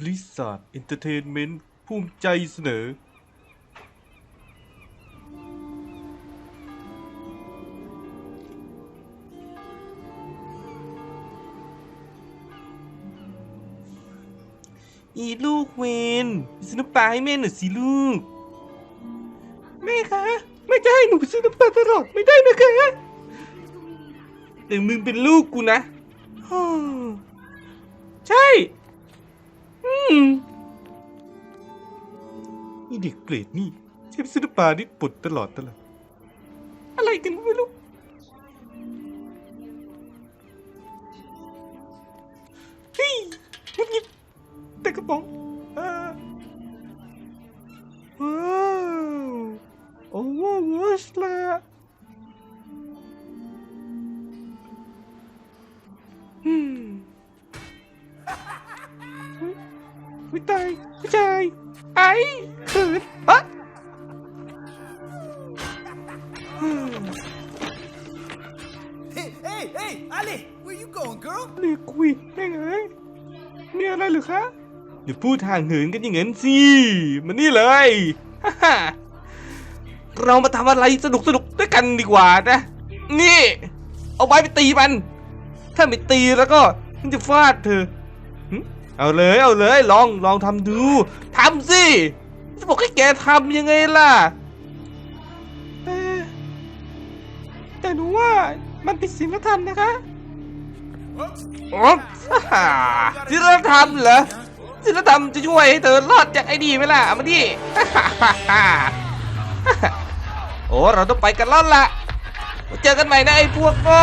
บริษัทเอนเตอร์เทนเมนต์ภูมิใจเสนอ อีลูกเวนซื้อน้ำปลาให้แม่หน่อยสิลูก แม่คะ ไม่จะให้หนูซื้อน้ำปลาตลอดไม่ได้นะคะแต่มึงเป็นลูกกูนะ ใช่ อืมนี่เด็กเกรดนี่ใช้ซื้อน้ำปลานี่ปลดตลอดตลอดอะไรกันไม่รู้เฮ้ยมุดงิบแต่กระป๋องอ่าว้าวโอ้โหวอชละอืม ไม่ตายไม่ใช่ไอ้เขินอะอืม Hey, hey, hey, Ali, where you going, girl? เรียกคุยได้ไงมีอะไรหรือคะอย่าพูดห่างเหินกันอย่างนั้นสิมานี่เลยฮ่าฮ่าเรามาทำอะไรสนุกสนุกๆด้วยกันดีกว่านะ นี่ เอาไม้ไปตีมัน ถ้าไม่ตีแล้วก็มันจะฟาดเธอหึ เอาเลยเอาเลยลองลองทำดูทำสิจะบอกให้แกทำยังไงล่ะ แต่แต่หนูว่ามันผิดศีลธรรมนะคะอ๋อฮ่าศีลธรรมเหรอศีลธรรมจะช่วยให้เธอรอดจากไอ้ดีไหมล่ะมาดิโอ้เราต้องไปกันแล้วล่ะเจอกันใหม่นะไอ้พวกโง่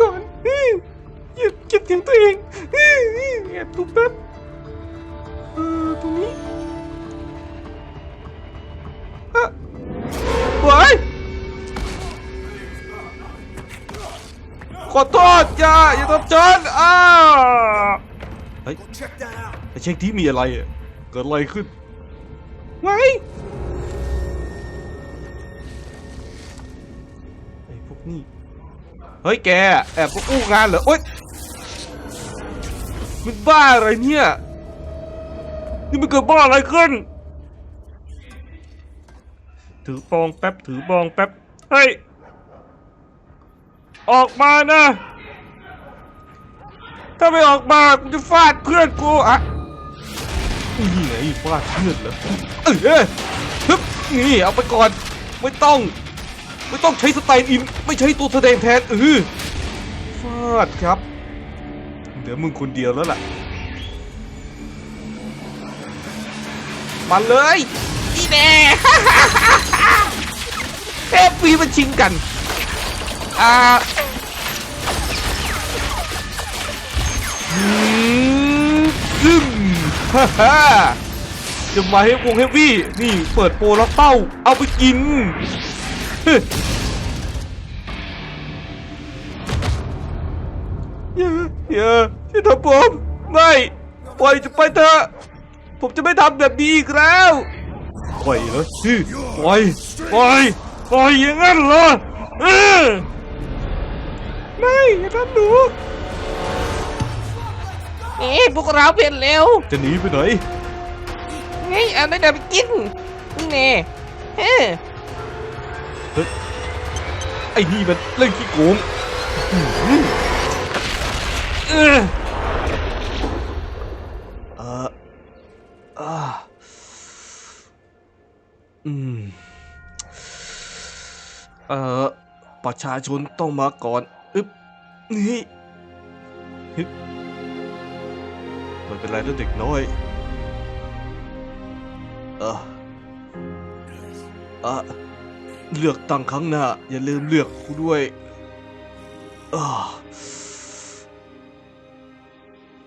ก่อนเฮ้ยเหยียบเก็บเสียงตัวเองเฮ้ยแอบดูแป๊บเออตรงนี้อะไว้ขอโทษจ้าอย่าทำฉันอ้าเฮ้ย Check that out. ไปเช็คที่มีอะไรอะเกิดอะไรขึ้นไว้ไอ้พวกนี้ เฮ้ยแกแอบมาอู้งานเหรอโอ๊ยมันบ้าอะไรเนี่ย นี่มันเกิดบ้าอะไรขึ้น ถือบองแป๊บถือบองแป๊บเฮ้ยออกมานะ ถ้าไม่ออกมากูจะฟาดเพื่อนกูอะนี่ไงฟาดเพื่อนเหรอเอ้ยเอ้ยฮึบนี่เอาไปก่อนไม่ต้อง ไม่ต้องใช้สไตล์อิน ไม่ใช้ตัวแสดงแทนเออฟาดครับเหลือมึงคนเดียวแล้วล่ะมาเลยนี่แน่เอฟวีมันชิงกัน อ่าอืมซึมฮ่าฮ่าจะมาให้วงเฮฟวี่ นี่เปิดโปรแล้วเต้า เอาไปกินเฮ้ย อย่าอย่าอย่าทำผมไม่ปล่อยจะไปเถอะผมจะไม่ทำแบบนี้อีกแล้วปล่อยเหรอฮึปล่อยปล่อยปล่อยอย่างนั้นเหรอเออไม่อย่าทำหนูเอ๊ะพวกเราเปลี่ยนเร็วจะหนีไปไหนเฮ้ยเอาได้เดี๋ยวไปกินนี่แน่เฮ้ ยไอ้นี่มันเล่นขี้โกงอือหือเออเอออ่าอืมเอ่อประชาชนต้องมาก่อนอึ๊บนี่ฮึบไม่เป็นไรนะเด็กน้อย เออเออ เลือกตั้งครั้งหน้า อย่าลืมเลือกกูด้วยอา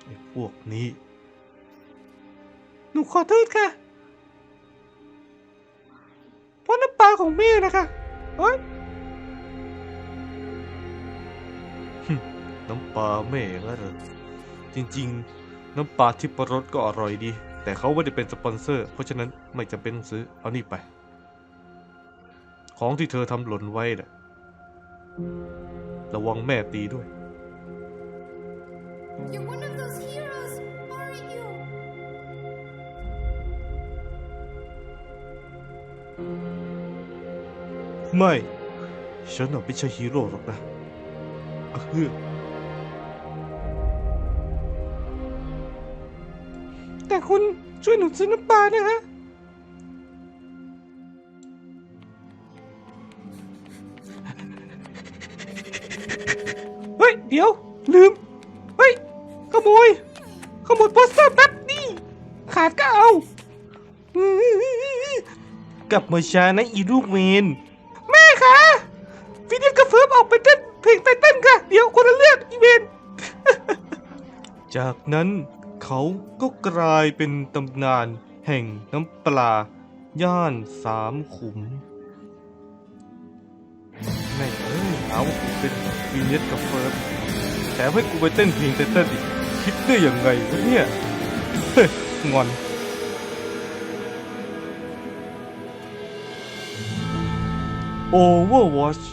ไอ้พวกนี้ หนูขอโทษค่ะเพราะน้ำปลาของแม่นะคะเอ้ยน้ำปลาแม่งั้นเหรอจริง ๆ น้ำปลาทิพรสก็อร่อยดี แต่เขาไม่ได้เป็นสปอนเซอร์ เพราะฉะนั้นไม่จำเป็นต้องซื้อ เอานี่ไป ขของที่เธอทำหล่นไว้น่ะระวังแม่ตีด้วย You're one of those heroes, aren't you? ไม่ ฉันน่ะไม่ใช่ฮีโร่หรอกนะอะเฮือแต่คุณช่วยหนูซื้อน้ำปลานะฮะ เฮ้ยเดี๋ยว ลืม เฮ้ย ขโมย ขโมยโปสเตอร์แป๊บนี่ ขาดก็เอา กลับมาช้านะอีลูกเวนแม่คะฟินิกกับเฟิร์มออกไปเต้นเพลงไตเต้นค่ะ เดี๋ยวคนละเรื่องอีเวนจากนั้นเขาก็กลายเป็นตำนานแห่งน้ำปลา ย่านสามขุม เอ้ยเอาเป็นฟินิกกับเฟิร์มแถมให้กูไปเต้นเพลงเต้นอีกคิดได้ยังไงวะเนี่ยเฮ้ยงอน Overwatch